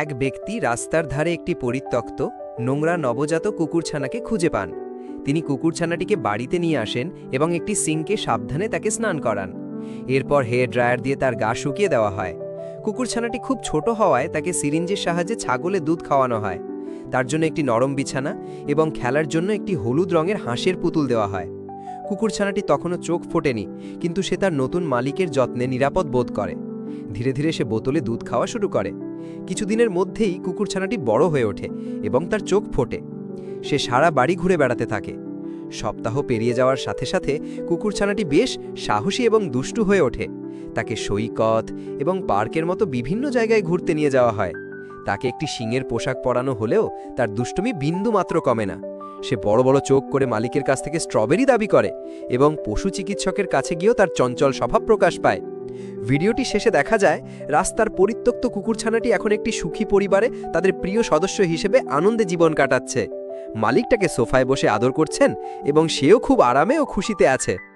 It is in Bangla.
এক ব্যক্তি রাস্তার ধারে একটি পরিত্যক্ত, নোংরা নবজাত কুকুরছানাকে খুঁজে পান। তিনি কুকুরছানাটিকে বাড়িতে নিয়ে আসেন এবং একটি সিঙ্কে সাবধানে তাকে স্নান করান। এরপর হেয়ার ড্রায়ার দিয়ে তার গা শুকিয়ে দেওয়া হয়। কুকুরছানাটি খুব ছোট হওয়ায় তাকে সিরিঞ্জের সাহায্যে ছাগলে দুধ খাওয়ানো হয়। তার জন্য একটি নরম বিছানা এবং খেলার জন্য একটি হলুদ রঙের হাঁসের পুতুল দেওয়া হয়। কুকুরছানাটি তখনও চোখ ফোটেনি, কিন্তু সে তার নতুন মালিকের যত্নে নিরাপদ বোধ করে। ধীরে ধীরে সে বোতলে দুধ খাওয়া শুরু করে। কিছুদিনের মধ্যেই কুকুরছানাটি বড় হয়ে ওঠে এবং তার চোখ ফোটে। সে সারা বাড়ি ঘুরে বেড়াতে থাকে। সপ্তাহ পেরিয়ে যাওয়ার সাথে সাথে কুকুরছানাটি বেশ সাহসী এবং দুষ্টু হয়ে ওঠে। তাকে সৈকত এবং পার্কের মতো বিভিন্ন জায়গায় ঘুরতে নিয়ে যাওয়া হয়। তাকে একটি শিঙের পোশাক পরানো হলেও তার দুষ্টুমি বিন্দু মাত্র কমে না। সে বড় বড় চোখ করে মালিকের কাছ থেকে স্ট্রবেরি দাবি করে এবং পশু চিকিৎসকের কাছে গিয়েও তার চঞ্চল স্বভাব প্রকাশ পায়। ভিডিওটি শেষে দেখা যায়, রাস্তার পরিত্যক্ত কুকুরছানাটি এখন একটি সুখী পরিবারে তাদের প্রিয় সদস্য হিসেবে আনন্দে জীবন কাটাচ্ছে। মালিকটাকে সোফায় বসে আদর করছেন এবং সেও খুব আরামে ও খুশিতে আছে।